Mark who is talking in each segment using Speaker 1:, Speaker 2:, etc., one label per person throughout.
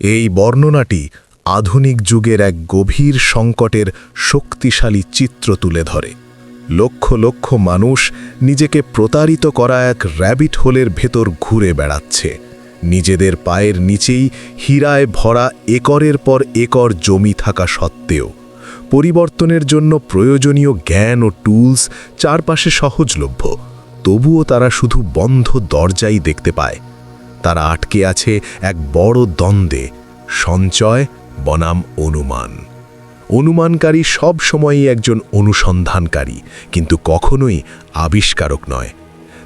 Speaker 1: এই বর্ণনাটি আধুনিক যুগের এক গভীর সংকটের শক্তিশালী চিত্র তুলে ধরে। লক্ষ লক্ষ মানুষ নিজেকে প্রতারিত করা এক র্যাবিট হোলের ভেতর ঘুরে বেড়াচ্ছে। নিজেদের পায়ের নিচেই হীরায় ভরা একরের পর একর জমি থাকা সত্ত্বেও পরিবর্তনের জন্য প্রয়োজনীয় জ্ঞান ও টুলস চারপাশে সহজলভ্য। তবুও তারা শুধু বন্ধ দরজাই দেখতে পায়। তারা আটকে আছে এক বড় দ্বন্দ্বে। সঞ্চয়, বনাম, অনুমান। অনুমানকারী সব সময়ই একজন অনুসন্ধানকারী, কিন্তু কখনোই আবিষ্কারক নয়।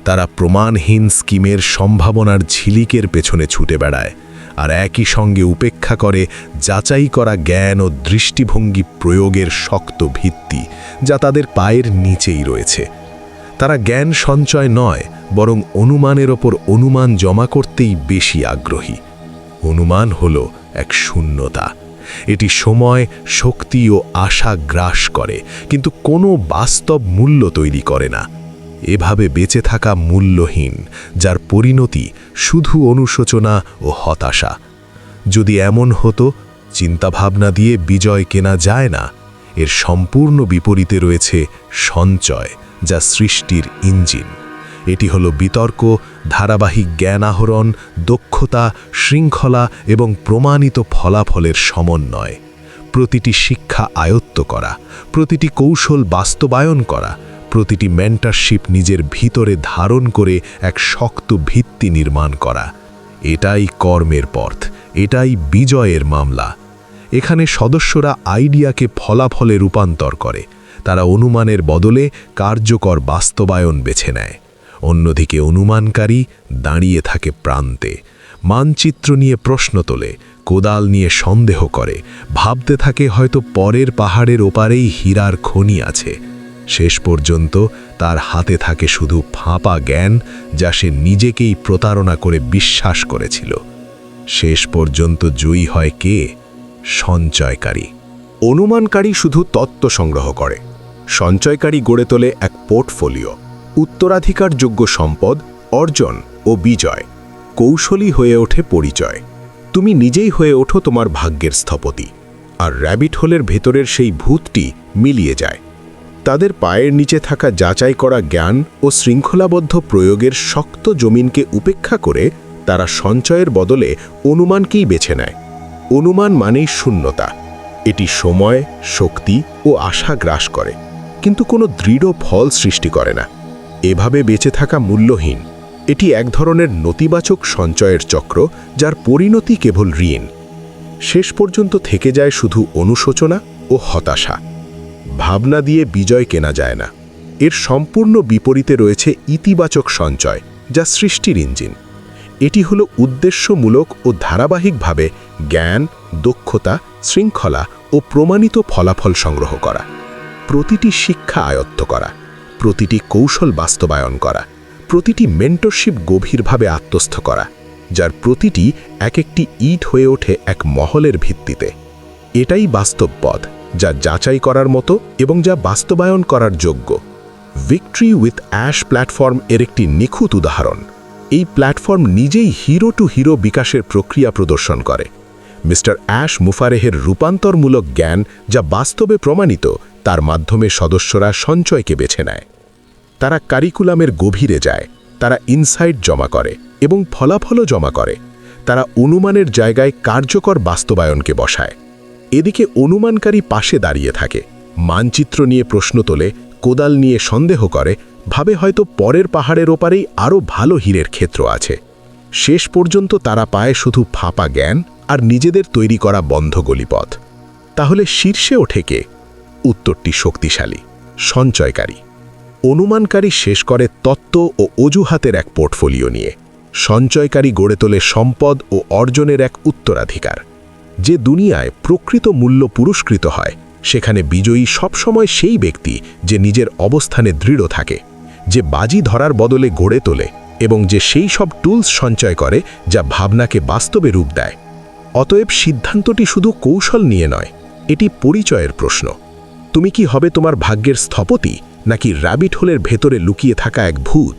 Speaker 1: তারা প্রমাণহীন স্কিমের সম্ভাবনার ঝিলিকের পেছনে ছুটে বেড়ায় আর একই সঙ্গে উপেক্ষা করে যাচাই করা জ্ঞান ও দৃষ্টিভঙ্গি প্রয়োগের শক্ত ভিত্তি, যা তাদের পায়ের নিচেই রয়েছে। তারা জ্ঞান সঞ্চয় নয় বরং অনুমানের ওপর অনুমান জমা করতেই বেশি আগ্রহী। অনুমান হল এক শূন্যতা। এটি সময়, শক্তি ও আশা গ্রাস করে, কিন্তু কোনো বাস্তব মূল্য তৈরি করে না। এভাবে বেঁচে থাকা মূল্যহীন, যার পরিণতি শুধু অনুশোচনা ও হতাশা। যদি এমন হতো, চিন্তাভাবনা দিয়ে বিজয় কেনা যায় না। এর সম্পূর্ণ বিপরীতে রয়েছে সঞ্চয়, যা সৃষ্টির ইঞ্জিন। এটি হল বিতর্ক, ধারাবাহিক জ্ঞান আহরণ, দক্ষতা, শৃঙ্খলা এবং প্রমাণিত ফলাফলের সমন্বয়। প্রতিটি শিক্ষা আয়ত্ত করা, প্রতিটি কৌশল বাস্তবায়ন করা, প্রতিটি মেন্টারশিপ নিজের ভিতরে ধারণ করে এক শক্ত ভিত্তি নির্মাণ করা। এটাই কর্মের পথ, এটাই বিজয়ের মামলা। এখানে সদস্যরা আইডিয়াকে ফলাফলে রূপান্তর করে, তারা অনুমানের বদলে কার্যকর বাস্তবায়ন বেছে নেয়। অন্যদিকে অনুমানকারী দাঁড়িয়ে থাকে প্রান্তে, মানচিত্র নিয়ে প্রশ্ন তোলে, কোদাল নিয়ে সন্দেহ করে, ভাবতে থাকে হয়তো পরের পাহাড়ের ওপারেই হীরার খনি আছে। শেষ পর্যন্ত তার হাতে থাকে শুধু ফাঁপা জ্ঞান যা সে নিজেকেই প্রতারণা করে বিশ্বাস করেছিল। শেষ পর্যন্ত জয়ী হয় কে? সঞ্চয়কারী।
Speaker 2: অনুমানকারী শুধু তত্ত্ব সংগ্রহ করে, সঞ্চয়কারী গড়ে তোলে এক পোর্টফোলিও। উত্তরাধিকারযোগ্য সম্পদ, অর্জন ও বিজয়। কৌশলী হয়ে ওঠে পরিচয়। তুমি নিজেই হয়ে ওঠো তোমার ভাগ্যের স্থপতি। আর র্যাবিট হোলের ভেতরের সেই ভূতটি মিলিয়ে যায়। তাদের পায়ের নিচে থাকা যাচাই করা জ্ঞান ও শৃঙ্খলাবদ্ধ প্রয়োগের শক্ত জমিনকে উপেক্ষা করে তারা সঞ্চয়ের বদলে অনুমানকেই বেছে নেয়। অনুমান মানেই শূন্যতা। এটি সময়, শক্তি ও আশা গ্রাস করে। কিন্তু কোনো দৃঢ় ফল সৃষ্টি করে না। এভাবে বেঁচে থাকা মূল্যহীন। এটি এক ধরনের নতিবাচক সঞ্চয়ের চক্র যার পরিণতি কেবল ঋণ। শেষ পর্যন্ত থেকে যায় শুধু অনুশোচনা ও হতাশা। ভাবনা দিয়ে বিজয় কেনা যায় না। এর সম্পূর্ণ বিপরীতে রয়েছে ইতিবাচক সঞ্চয়, যা সৃষ্টির ইঞ্জিন। এটি হলো উদ্দেশ্যমূলক ও ধারাবাহিকভাবে জ্ঞান, দক্ষতা, শৃঙ্খলা ও প্রমাণিত ফলাফল সংগ্রহ করা। প্রতিটি শিক্ষা আয়ত্ত করা। প্রতিটি কৌশল বাস্তবায়ন করা, প্রতিটি মেন্টরশিপ গভীরভাবে আত্মস্থ করা, যার প্রতিটি এক একটি ইট হয়ে ওঠে এক মহলের ভিত্তিতে। এটাই বাস্তব পথ, যা যাচাই করার মতো এবং যা বাস্তবায়ন করার যোগ্য। ভিক্টরি উইথ অ্যাশ প্ল্যাটফর্ম এর একটি নিখুঁত উদাহরণ। এই প্ল্যাটফর্ম নিজেই হিরো টু হিরো বিকাশের প্রক্রিয়া প্রদর্শন করে। মিস্টার অ্যাশ মুফারেহের রূপান্তরমূলক জ্ঞান যা বাস্তবে প্রমাণিত তার মাধ্যমে সদস্যরা সঞ্চয়কে বেছে নেয়। তারা কারিকুলামের গভীরে যায়, তারা ইনসাইট জমা করে এবং ফলাফলও জমা করে। তারা অনুমানের জায়গায় কার্যকর বাস্তবায়নকে বসায়। এদিকে অনুমানকারী পাশে দাঁড়িয়ে থাকে, মানচিত্র নিয়ে প্রশ্ন তোলে, কোদাল নিয়ে সন্দেহ করে, ভাবে হয়তো পরের পাহাড়ের ওপারেই আরও ভালো হীরের ক্ষেত্র আছে। শেষ পর্যন্ত তারা পায় শুধু ফাঁপা জ্ঞান আর নিজেদের তৈরি করা বন্ধ গলিপথ। তাহলে শীর্ষে ওঠে কে? উত্তরটি শক্তিশালী, সঞ্চয়কারী। অনুমানকারী শেষ করে তত্ত্ব ও অজুহাতের এক পোর্টফোলিও নিয়ে, সঞ্চয়কারী গড়ে তোলে সম্পদ ও অর্জনের এক উত্তরাধিকার। যে দুনিয়ায় প্রকৃত মূল্য পুরস্কৃত হয়, সেখানে বিজয়ী সবসময় সেই ব্যক্তি যে নিজের অবস্থানে দৃঢ় থাকে, যে বাজি ধরার বদলে গড়ে তোলে এবং যে সেই সব টুলস সঞ্চয় করে যা ভাবনাকে বাস্তবে রূপ দেয়। অতএব সিদ্ধান্তটি শুধু কৌশল নিয়ে নয়, এটি পরিচয়ের প্রশ্ন। তুমি কি হবে তোমার ভাগ্যের স্থপতি নাকি র্যাবিট হোলের ভেতরে লুকিয়ে থাকা এক ভূত?